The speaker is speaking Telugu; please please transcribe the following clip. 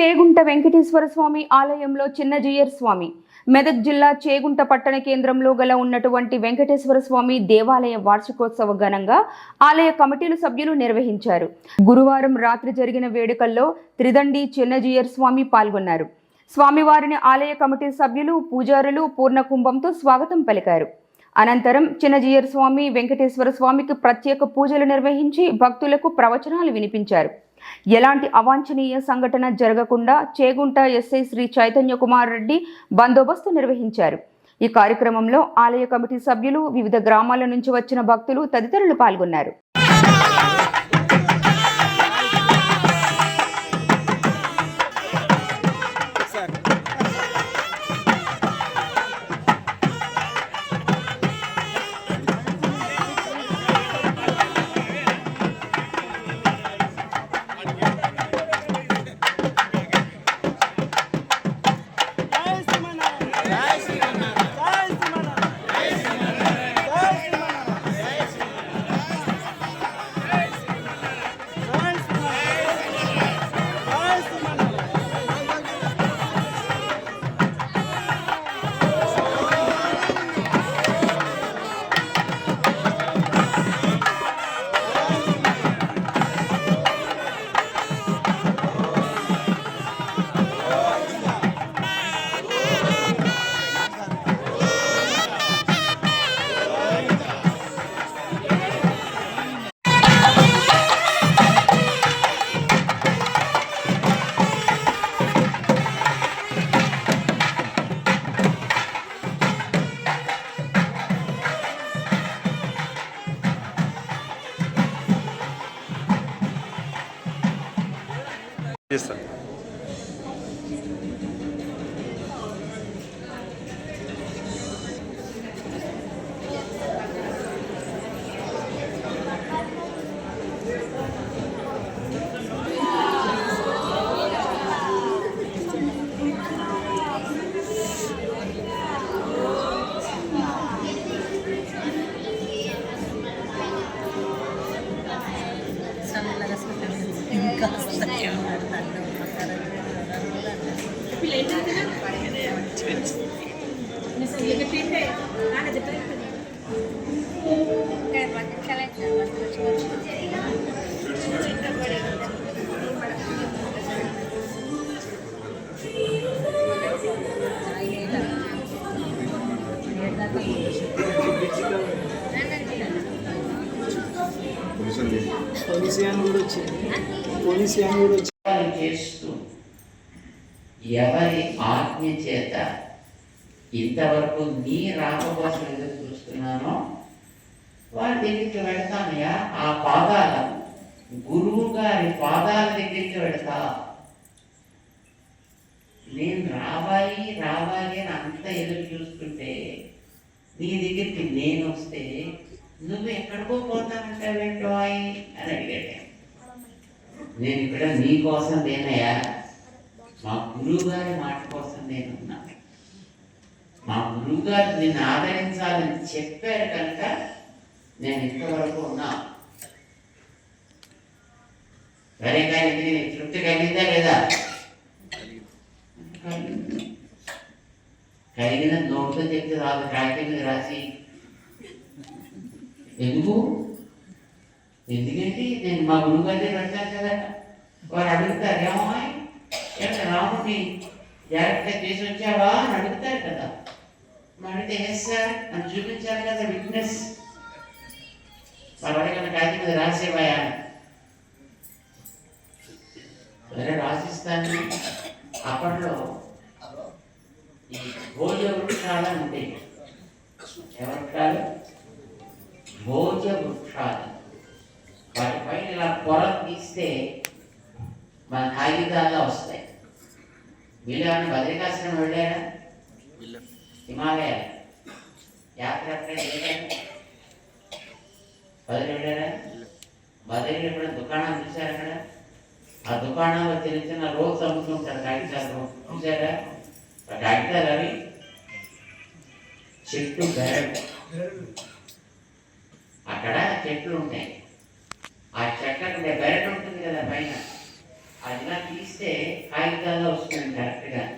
చేగుంట వెంకటేశ్వర స్వామి ఆలయంలో చిన్నజీయర్ స్వామి. మెదక్ జిల్లా చేగుంట పట్టణ కేంద్రంలో గల ఉన్నటువంటి వెంకటేశ్వర స్వామి దేవాలయ వార్షికోత్సవ ఘనంగా ఆలయ కమిటీలు సభ్యులు నిర్వహించారు. గురువారం రాత్రి జరిగిన వేడుకల్లో త్రిదండి చిన్నజీయర్ స్వామి పాల్గొన్నారు. స్వామివారిని ఆలయ కమిటీ సభ్యులు పూజారులు పూర్ణ కుంభంతో స్వాగతం పలికారు. అనంతరం చిన్నజీయర్ స్వామి వెంకటేశ్వర స్వామికి ప్రత్యేక పూజలు నిర్వహించి భక్తులకు ప్రవచనాలు వినిపించారు. ఎలాంటి అవాంఛనీయ సంఘటన జరగకుండా చేగుంట ఎస్ఐ శ్రీ చైతన్య కుమార్ రెడ్డి బందోబస్తు నిర్వహించారు. ఈ కార్యక్రమంలో ఆలయ కమిటీ సభ్యులు వివిధ గ్రామాల నుంచి వచ్చిన భక్తులు తదితరులు పాల్గొన్నారు. ಎಸ್ ಸರ್ పోలీస్ వ్యాన్ కూడా వచ్చింది పోలీస్ వ్యాన్ కూడా చేస్తూ ఎవరి ఆజ్ఞ చేత ఇంతవరకు నీ రాక కోసం ఎదురు చూస్తున్నానో వారి దగ్గరికి వెళ్తానయ్యా. ఆ పాదాల గురువు గారి పాదాల దగ్గరికి వెళ్తా. నేను రావాలి రావాలి అని అంత ఎదురు చూస్తుంటే నీ దగ్గరికి నేను వస్తే నువ్వు ఎక్కడికో పోతానంటావేంటో అని అడిగాడు. నేను ఇక్కడ నీకోసం నేనయ్యా. మా గురువు గారి మాట కోసం నేనున్నా. మా గురువు గారు నిన్ను ఆదరించాలని చెప్పారు కనుక నేను ఇంతవరకు ఉన్నా. సరే కానీ నేను తృప్తి కలిగిందా లేదా? కలిగిన నోటుతో చెప్తే రాదు కాగితం రాసి. ఎందుకు? ఎందుకంటే నేను మా గురువు గారి వారు అడుగుతారు ఏమో ఎక్కడ రాముడిని జాగ్రత్తగా చేసి వచ్చావా అని అడుగుతారు కదా అడిగితే ఎస్ సార్ అని చూపించాలి కదా విట్నెస్ వాడు అడగని కాగితం మీద రాసేవాయా సరే రాసిస్తాను అప్పట్లో ఈ భోజ వృక్షాలు ఉంటాయి ఎవరు భోజ వృక్షాలు వాటిపైన ఇలా పొలం తీస్తే మన కాగితాల్లో వస్తాయి. వీళ్ళు ఏమైనా బద్రికాశ్రమం వెళ్ళారా? హిమాలయ యాత్ర బదిరి వెళ్ళారా? బదిరి ఎక్కడ దుకాణం చూసారా అక్కడ? ఆ దుకాణంలో చిన్న చిన్న రోజు అమ్ముతుంటారు కాగితాలు. చూసారా కాగితాలు అవి. చెట్టు బెరడు అక్కడ చెట్లు ఉంటాయి ఆ చెట్లకు బెరడు ఉంటుంది కదా పైన అది ఇలా తీస్తే కాగితాల్లో వస్తుంది